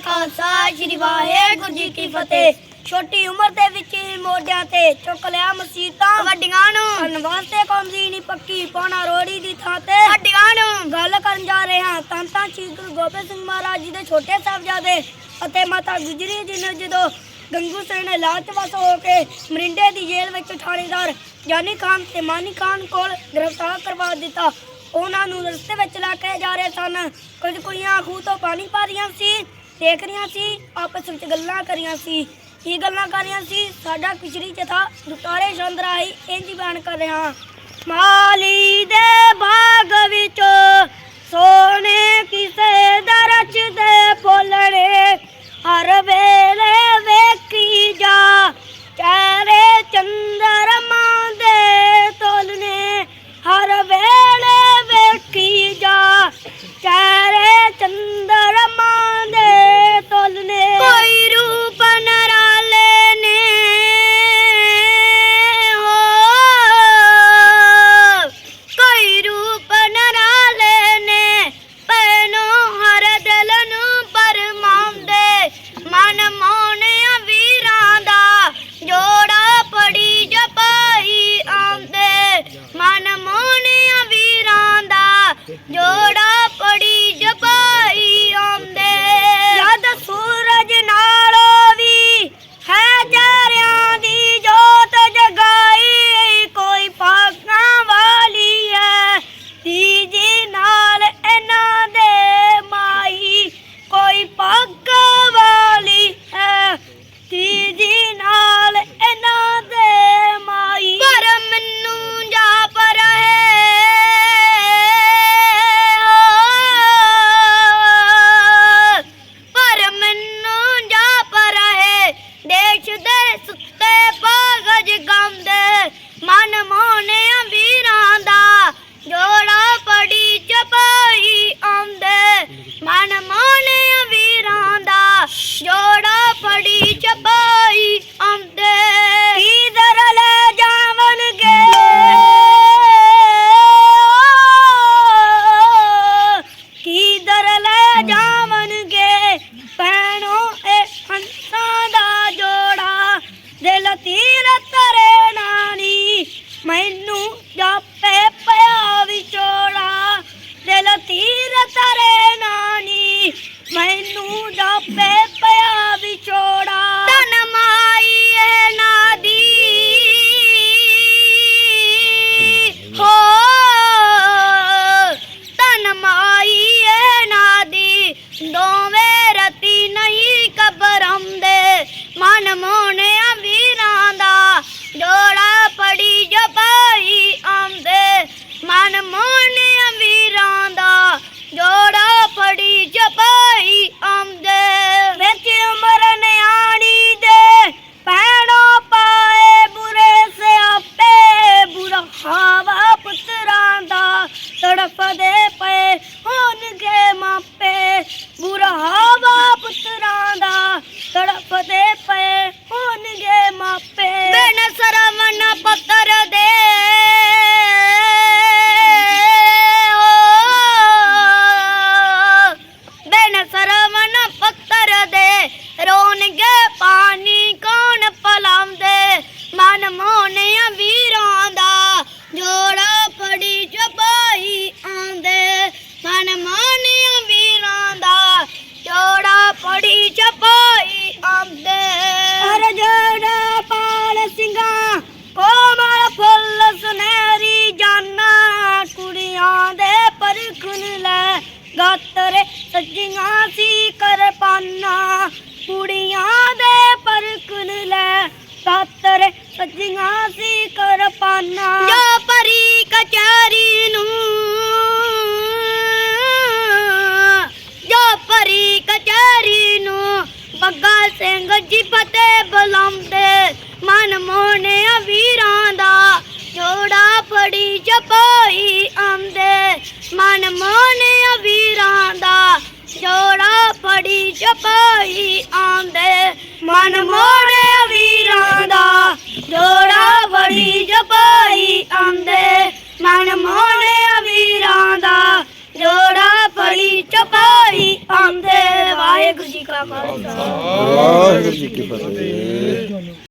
ਖਾਲਸਾ ਸ੍ਰੀ ਵਾਹਿਗੁਰੂ ਜੀ ਕੀ ਫਤਿਹ। ਛੋਟੀ ਉਮਰ ਦੇ ਵਿੱਚ ਹੀ ਮੋਢਿਆਂ ਤੇ ਚੁੱਕ ਲਿਆ ਮਸੀਤਾਂ। ਵੱਡੀਆਂ ਨੂੰ। ਕਰਨ ਵਾਸਤੇ ਕੌਮ ਦੀ ਨਹੀਂ ਪੱਕੀ ਪਾਉਣਾ ਰੋੜੀ ਦੀ ਥਾਂ ਤੇ। ਵੱਡੀਆਂ ਨੂੰ। ਗੱਲ ਕਰਨ ਜਾ ਰਹੇ ਹਾਂ ਤਾਂ ਤਾਂ ਸ਼੍ਰੀ ਗੁਰੂ ਗੋਬਿੰਦ ਸਿੰਘ ਮਹਾਰਾਜ ਜੀ ਦੇ ਛੋਟੇ ਸਾਹਿਬਜ਼ਾਦੇ ਅਤੇ ਮਾਤਾ ਗੁਜਰੀ ਜੀ ਨੂੰ ਜਦੋਂ ਗੰਗੂ ਸਿੰਘ ਨੇ ਲਾਚਵਸ ਹੋ ਕੇ ਮਰਿੰਡੇ ਦੀ ਜੇਲ੍ਹ ਵਿੱਚ ਥਾਣੇਦਾਰ ਜਾਨੀ ਖਾਨ ਤੇ ਮਾਨੀ ਖਾਨ ਕੋਲ ਗ੍ਰਿਫਤਾਰ ਕਰਵਾ ਦਿੱਤਾ ਉਹਨਾਂ ਨੂੰ ਰਸਤੇ ਵਿੱਚ ਲਾ ਕੇ ਜਾ ਰਹੇ ਸਨ। ਕੁਝ ਕੁੜੀਆਂ ਖੂਹ ਤੋਂ ਪਾਣੀ ਪਾ ਰਹੀਆਂ ਸੀ। ਦੇਖ ਰਹੀਆਂ ਸੀ, ਆਪਸ ਵਿੱਚ ਗੱਲਾਂ ਕਰੀਆਂ ਸੀ। ਕੀ ਗੱਲਾਂ ਕਰ ਸੀ? ਸਾਡਾ ਕਿਸ਼ਰੀ ਜਥਾ ਦੁਤਾਰੇ ਚੰਦਰਾਈ ਇੰਜ ਬਿਆਨ ਕਰ ਰਿਹਾ। ਮਾਲੀ ਦੇ ਬਾਗ ਵਿੱਚ ਸੋਨੇ ਕਿਸੇ ਦਰਚ ਦੇ ਫੁੱਲੜੇ ਹਰ ਵੇਲੇ ਜੋੜਾ ਪੜੀ ਸਿੰਘ ਜੀ ਬੁਲਾਉਂਦੇ ਮਨ ਮੋਹਣਿਆ ਵੀਰਾਂ ਦਾ। ਜੋੜਾ ਫੜੀ ਜਪਾਈ ਆਉਂਦੇ ਮਨ ਮੋਹਣਿਆ ਵੀਰਾਂ ਦਾ। ਜੋੜਾ ਫੜੀ ਜਪਾਈ ਆਉਂਦੇ ਮਨ ਮੋਹਣਿਆ ਖਾਲਸਾ। ਵਾਹਿਗੁਰੂ ਜੀ ਕੀ ਫਤਿਹ।